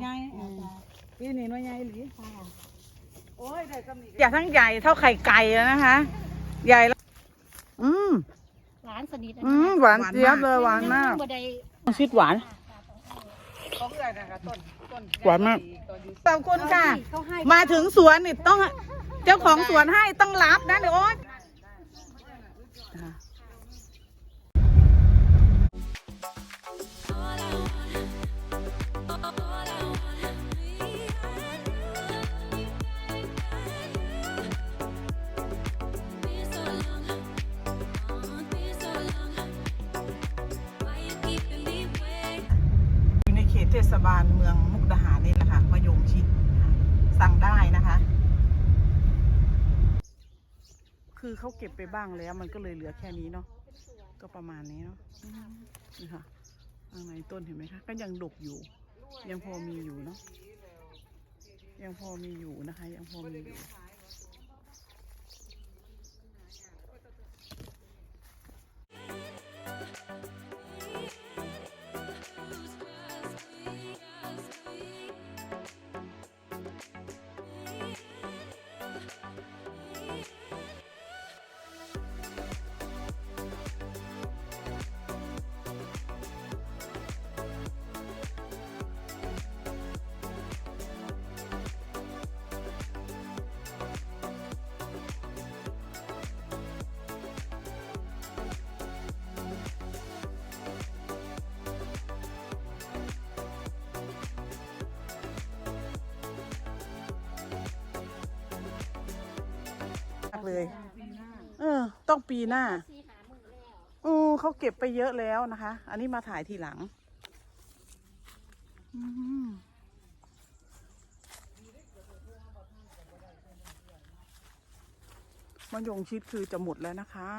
ใหญ่อ่าจ้ะปีนี้หน่วยใหญ่หรือค่ะโอ้ยได้กำนี้อย่าทั้งใหญ่เท่าไข่ไก่แล้วนะคะ ใหญ่แล้วอืมหวานสนิทอืมหวานเจี๊ยบเลยหวานมากบ่ได้ชิดหวานหวานมาก ขอบคุณค่ะ เขาให้มาถึงสวนนี่ต้อง เจ้าของสวนให้ต้องรับนะเดี๋ยวโอ๊ย เทศบาลเมืองมุกดาหารนี่แหละค่ะมะยงชิดสั่งได้นะคะ คือเขาเก็บไปบ้างแล้ว มันก็เลยเหลือแค่นี้เนาะก็ประมาณนี้เนาะนี่ค่ะข้างในต้นเห็นไหมคะก็ยังดกอยู่ ยังพอมีอยู่เนาะยังพอมีอยู่นะคะ ยังพอมีอยู่ เลย เออ ต้องปีหน้าสี่หามือแล้วอือเขาเก็บไปเยอะแล้วนะคะ อันนี้มาถ่ายทีหลังอืมมะยงชิดคือจะหมดแล้วนะคะ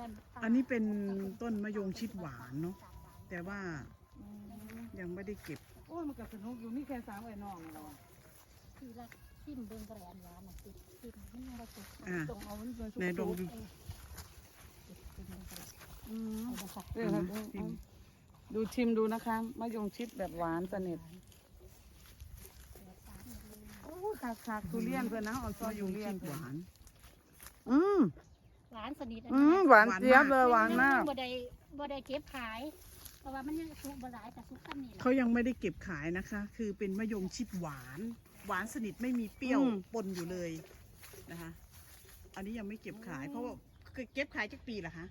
อ้อันนั้นอันนี้เป็นต้นมะยงชิดหวานเนาะแต่ว่ายังไม่ได้เก็บ โอ้ยมันก็สนุกอยู่นี่แค่สามไอ้น้องเราคือละทิมเบิ่งกระแลนหวานน่ะติดทิมมันยังบ่ติดอ่าต้องเอามันเป็นไหนลองดูอืมเอาบ่ค่ะเออชิมดูชิมดูนะคะมะยงชิดแบบหวานสนิทโอ้คักคักๆทุเรียนเพื่อนนะออนซอยอยู่เรียนหวาน อืม หวานสนิทอืมหวานเจี๊ยบเลยหวานมาก บ่ได้บ่ได้เก็บขาย เพราะว่ามันยังสุกบ่หลายแต่สุกซ้ำนี่แหละเขายังไม่ได้เก็บขายนะคะ คือเป็นมะยงชิดหวาน หวานสนิทไม่มีเปรี้ยวอืม ปนอยู่เลยนะคะ อันนี้ยังไม่เก็บขาย เพราะว่าเก็บขายจากปีเหรอคะ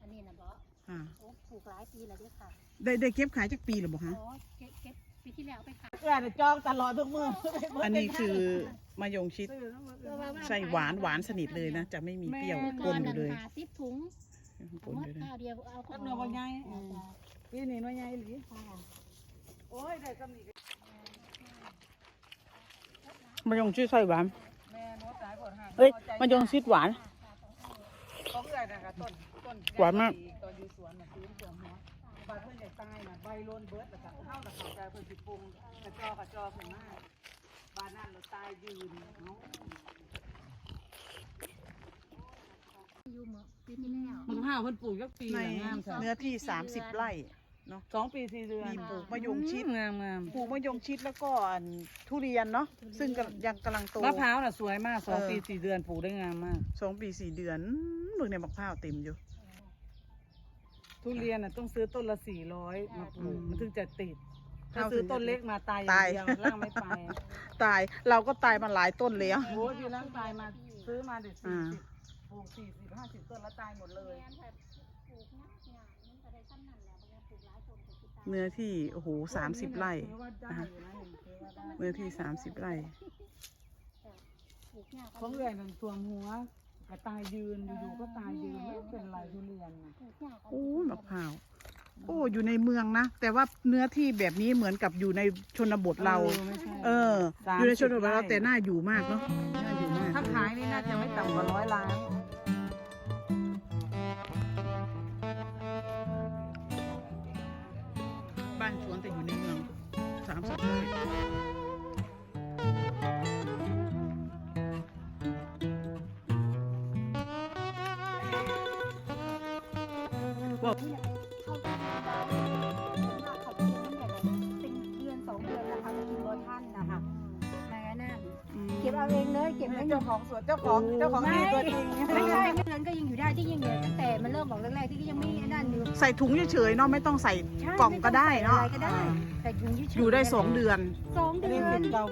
อันนี้น่ะบ่อ่าโอ้ปลูกหลายปีแล้วเด้อค่ะได้ได้เก็บขายจากปีเหรือบอกอ๋ฮะอเก็บเก็บ ปีที่แล้วเอาไปขายเอื้อนจองตลอดทุกมืออันนี้คือมะยงชิดเพราะว่าใช่หวานหวานสนิทเลยนะ จะไม่มีเปรี้ยวปนอยู่เลยหาสิบถุงปนอยู่เลยข้าวเดียวเอากับเนื้อบ่ใหญ่อ่าจ้ะปีนี้น้อยใหญ่หรือค่ะโอ้ยได้กำนี้มะยงชิดใส่หวานแม่โน้ตสายผลห่างเอ้ยมะยงชิดหวานเขาเอื้อนนะคะต้นต้นหวานมาก ตอนอยู่สวนน่ะซื้อสวนหัว บาดเพิ่นอยากตายน่ะใบโลนเบิดแล้วก็เฮาน่ะเข้าใจเพิ่นสิปรุงกระจอกระจอขึ้นมาบาดนั้นเราตายยืนเนาะอยู่เมื่อปีที่แล้วมันห้าวเพิ่นปลูกยักปีในละงามซะเนื้อที่ 30 ไร่สองปีสี่เดือนมีปลูกมะยงชิดงามงามปลูกมะยงชิดแล้วก็อันทุเรียนเนาะซึ่งกำลังยังกำลังโตมะพร้าวน่ะสวยมากสองเออปีสี่เดือนปลูกได้งามมากสองปีสี่เดือนเมืองในมะพร้าวเต็มอยู่ ทุเรียนน่ะต้องซื้อต้นละสี่ร้อยมาปลูกอืมมันถึงจะติด ถ้าเอาซื้อถึงจะต้นเล็กมาตายอย่าตางยเดียวล่างไม่ไปตายเราก็ตายมาหลายต้นแล้ว โอ้ยพี่ล่างตายมาซื้อมาเด็ดสี่อ่าสิบปลูกสี่สิบห้าสิบต้นแล้วตายหมดเลยแม่นแบบปลูกยากยากมันก็ได้ซ้ำนั่นแหละมันก็ปลูกหลายต้นก็สิตายเนื้อที่โอ้โหสามสิบไร่ถือว่าได้อยู่นะถือว่าได้เนื้อที่สามสิบไร่ปลูกยากของเอื่อยนั่นท่วมหัว ก็ตายยืนอยู่ๆก็ตายยืนไม่เป็นไรทุเรียนน่ะปลูกยากโอ้ยมะพร้าวโอ้อยู่ในเมืองนะ แต่ว่าเนื้อที่แบบนี้เหมือนกับอยู่ในชนบทเรา ไม่ใช่ เออ สามสิบอยู่ในชนบทเราไร่แต่น่าอยู่มากเนาะน่าอยู่มาก ถ้าขายนี่น่าจะไม่ต่ำกว่าร้อยล้านบ้านสวนแต่อยู่ในเมืองสามสิบไร่ บอกนี่แหละเข้าไปว่าเขาเป็นเนี่เป็นเดือนสองเดือนนะคะกินรถท่านนะคะแม่นั่นเก็บเอาเองเลยเก็บไว้เจ้าของสวนเจ้าของเจ้าของที่ตัวจริงไม่ใช่ไม่งั้นก็ยังอยู่ได้ที่ยังเหลือตั้งแต่มันเริ่มบอกแรกๆที่ยังไม่นั่นอยู่ใส่ถุงเฉยๆเนาะไม่ต้องใส่กล่องก็ได้เนาะอะไรก็ได้แต่อยู่เฉๆอยู่ได้สองเดือนสองเดือนเรา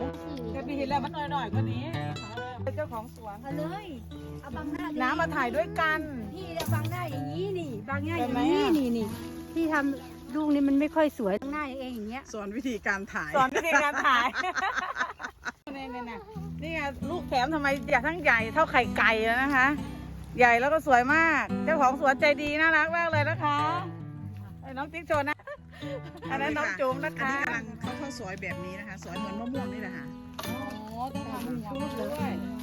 จะมีเห็นแล้วมันหน่อยๆกว่านี้ จ้าของสวน เอาเลย เอาบังหน้าดิน้ำมาถ่ายด้วยกัน พี่เอาบังหน้าอย่างนี้นี่บังหน้าอย่างเป็นไหมนี้อะ นี่นี่พี่ทำลูกนี่มันไม่ค่อยสวยบังหน้าเองอย่างเงี้ยสอนวิธีการถ่ายสอนวิธีการถ่าย นี่นี่นี่นี่ไงลูกแถมทำไมใหญ่ทั้งใหญ่เท่าไข่ไก่แล้วนะคะ ใหญ่แล้วก็สวยมาก เจ้าของสวนใจดีน่ารักมากเลยนะคะไอ้น้องติ๊กโชว์นะ อันนั้นน้องจุ๋มนะอันคะนี้กำลังเขาเข้าซอยแบบนี้นะคะ ซอยเหมือนมะม่วงนี่แหละค่ะ โอ้ต้องทำชุดด้วย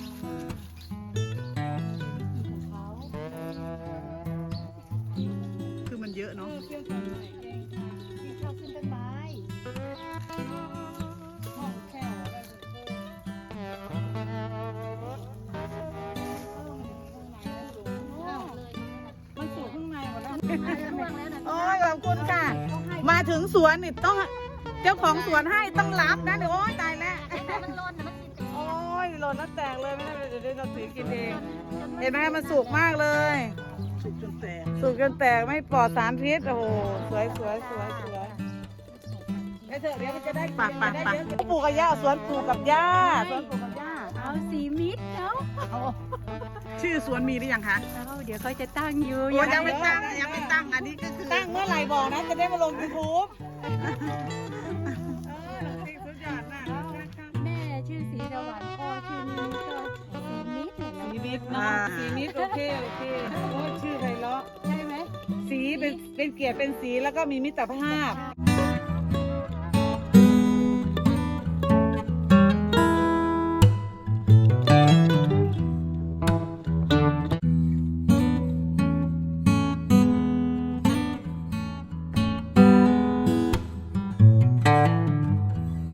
มันเยอะเนาะชอบขึ้นต้นไม้มันสูงข้างในหมดแล้วร่วงแล้วนะโอ้ยขอบคุณค่ะ มาถึงสวนนี่ต้อง เจ้าของสวนให้ต้องรับนะเดี๋ยวโอ้ยตายแล้วมันร้อนนะมันกินแต่โอ้ยหล่นแล้วแตกเลยไม่ได้เดี๋ยวเดี๋ยวเราถือกินเอง เห็นไหมมันสุกมากเลย สุกจนแตก สุกจนแตกไม่ปลอดสารพิษโอ้โหสวยสวยสวยสวยไปเถอะเดี๋ยวมันจะได้ปะปะปะปลูกกับย่าสวนปลูกกับย่าสวนปลูกกับย่าเอาสีมิดเนาะชื่อสวนมีหรือยังคะเอาเดี๋ยวเขาจะตั้งอยู่โอ้ยังไม่ตั้งยังไม่ตั้งอันนี้ก็คือตั้งเมื่อไหร่บอกนะจะได้มาลงยูทูบสุดยอดนะแม่ชื่อสีสวรรค์พ่อชื่อนี้ก็สีมิดเนี่ยสีนะนิดเนาะสีนิดโอเคโอเคโอ้ยชื่อไพ เป็นเกียรติเป็นสีแล้วก็มีมิตรภาพ